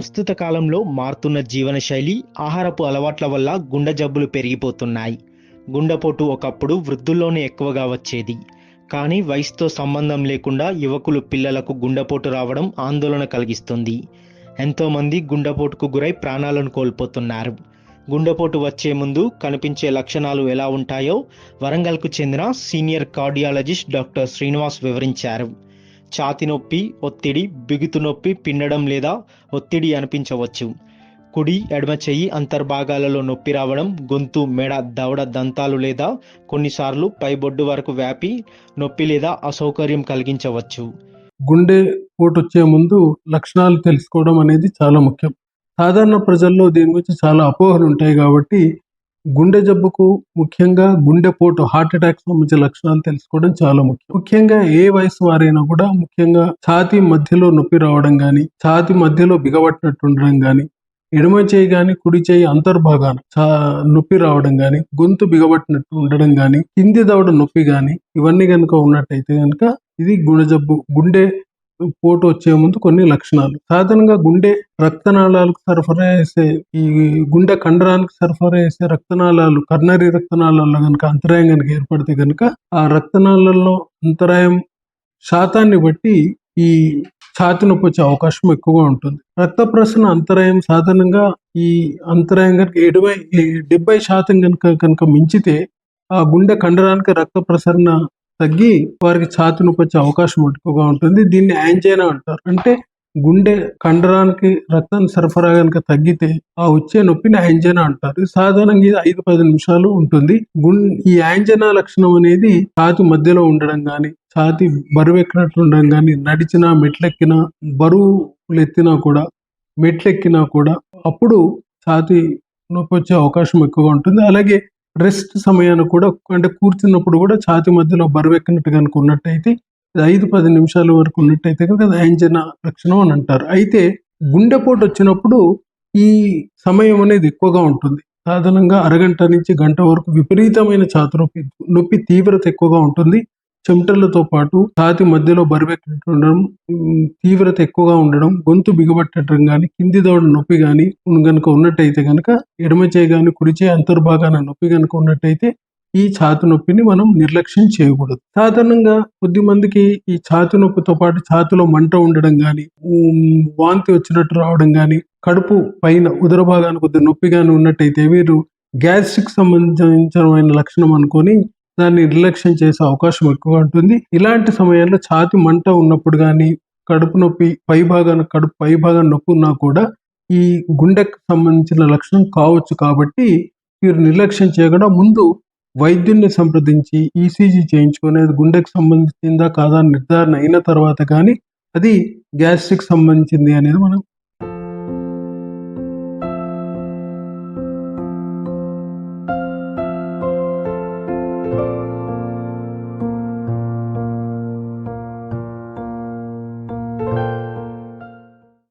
ప్రస్తుత కాలంలో మారుతున్న జీవనశైలి ఆహారపు అలవాట్ల వల్ల గుండె జబ్బులు పెరిగిపోతున్నాయి. గుండెపోటు ఒకప్పుడు వృద్ధుల్లోనే ఎక్కువగా వచ్చేది. కానీ వయసుతో సంబంధం లేకుండా యువకులు పిల్లలకు గుండెపోటు రావడం ఆందోళన కలిగిస్తుంది. ఎంతోమంది గుండెపోటుకు గురై ప్రాణాలను కోల్పోతున్నారు. గుండెపోటు వచ్చే ముందు కనిపించే లక్షణాలు ఎలా ఉంటాయో వరంగల్కు చెందిన సీనియర్ కార్డియాలజిస్ట్ డాక్టర్ శ్రీనివాస్ వివరించారు. ఛాతి నొప్పి ఒత్తిడి బిగుతు నొప్పి పిండడం లేదా ఒత్తిడి అనిపించవచ్చు. కుడి ఎడమ చెయ్యి అంతర్భాగాలలో నొప్పి రావడం గొంతు మెడ దవడ దంతాలు లేదా కొన్నిసార్లు పైబొడ్డు వరకు వ్యాపి నొప్పి లేదా అసౌకర్యం కలిగించవచ్చు. గుండె పోటు వచ్చే ముందు లక్షణాలు తెలుసుకోవడం అనేది చాలా ముఖ్యం. సాధారణ ప్రజల్లో దీని గురించి చాలా అపోహలు ఉంటాయి కాబట్టి గుండె జబ్బుకు ముఖ్యంగా గుండెపోటు హార్ట్ అటాక్ సంబంధించిన లక్షణాలు తెలుసుకోవడం చాలా ముఖ్యం. ముఖ్యంగా ఏ వయసు వారైనా కూడా ముఖ్యంగా ఛాతీ మధ్యలో నొప్పి రావడం కానీ ఛాతీ మధ్యలో బిగబట్టినట్టు ఉండడం కానీ ఎడమ చేయి కానీ కుడి చేయి అంతర్భాగాన చా నొప్పి రావడం కానీ గొంతు బిగబట్టినట్టు ఉండడం కానీ కింది దవడ నొప్పి కానీ ఇవన్నీ కనుక ఉన్నట్టయితే కనుక ఇది గుండె జబ్బు గుండె పోటు వచ్చే ముందు కొన్ని లక్షణాలు. సాధారణంగా గుండె రక్తనాళాలకు సరఫరా చేసే ఈ గుండె కండరానికి సరఫరా చేసే రక్తనాళాలు కర్నరీ రక్తనాళాల్లో కనుక అంతరాయం కనుక ఏర్పడితే కనుక ఆ రక్తనాళాల్లో అంతరాయం శాతాన్ని బట్టి ఈ ఛాతి నొప్పి వచ్చే అవకాశం ఎక్కువగా ఉంటుంది. రక్త ప్రసరణ అంతరాయం సాధారణంగా ఈ అంతరాయం కనుక ఎడవై డెబ్బై శాతం కనుక కనుక మించితే ఆ గుండె కండరానికి రక్త ప్రసరణ తగ్గి వారికి ఛాతి నొప్పి వచ్చే అవకాశం ఎక్కువగా ఉంటుంది. దీన్ని యాంజైనా అంటారు. అంటే గుండె కండరానికి రక్తం సరఫరా కనుక తగ్గితే ఆ వచ్చే నొప్పిని యాంజనా అంటారు. సాధారణంగా ఇది ఐదు పది నిమిషాలు ఉంటుంది. గుం ఈ యాంజనా లక్షణం అనేది ఛాతి మధ్యలో ఉండడం కానీ ఛాతి బరువు ఎక్కినట్టు ఉండడం కానీ నడిచినా మెట్లెక్కినా బరువులు ఎత్తినా కూడా మెట్లెక్కినా కూడా అప్పుడు ఛాతి నొప్పి వచ్చే అవకాశం ఎక్కువగా ఉంటుంది. అలాగే రెస్ట్ సమయాన్ని కూడా అంటే కూర్చున్నప్పుడు కూడా ఛాతి మధ్యలో బరువెక్కినట్టు కనుక ఉన్నట్టయితే ఇది ఐదు పది నిమిషాల వరకు ఉన్నట్టయితే కనుక అది లక్షణం అని అంటారు. అయితే గుండెపోటు వచ్చినప్పుడు ఈ సమయం అనేది ఎక్కువగా ఉంటుంది. సాధారణంగా అరగంట నుంచి గంట వరకు విపరీతమైన ఛాతి నొప్పి నొప్పి తీవ్రత ఎక్కువగా ఉంటుంది. చెమటలతో పాటు ఛాతి మధ్యలో బరువెక్కినట్టు తీవ్రత ఎక్కువగా ఉండడం గొంతు బిగబట్టడం కానీ కింది దవడ నొప్పి కానీ కనుక ఉన్నట్టయితే కనుక ఎడమ చేయి కానీ కుడి చేయి అంతర్భాగాన నొప్పి కనుక ఉన్నట్టయితే ఈ ఛాతి నొప్పిని మనం నిర్లక్ష్యం చేయకూడదు. సాధారణంగా కొద్ది మందికి ఈ ఛాతి నొప్పితో పాటు ఛాతిలో మంట ఉండడం కానీ వాంతి వచ్చినట్టు రావడం కానీ కడుపు పైన ఉదర భాగాన్ని కొద్ది నొప్పి కానీ ఉన్నట్టయితే వీరు గ్యాస్ట్రిక్ సంబంధించిన లక్షణం అనుకొని దాన్ని నిర్లక్ష్యం చేసే అవకాశం ఎక్కువగా ఉంటుంది. ఇలాంటి సమయాల్లో ఛాతి మంట ఉన్నప్పుడు కానీ కడుపు నొప్పి పై భాగాన కడుపు పై భాగాన నొప్పి ఉన్నా కూడా ఈ గుండెకు సంబంధించిన లక్షణం కావచ్చు కాబట్టి మీరు నిర్లక్ష్యం చేయకుండా ముందు వైద్యున్ని సంప్రదించి ఈసీజీ చేయించుకొని అది గుండెకు సంబంధించిందా కాదా నిర్ధారణ అయిన తర్వాత కానీ అది గ్యాస్ట్రిక్ సంబంధించింది అనేది మనం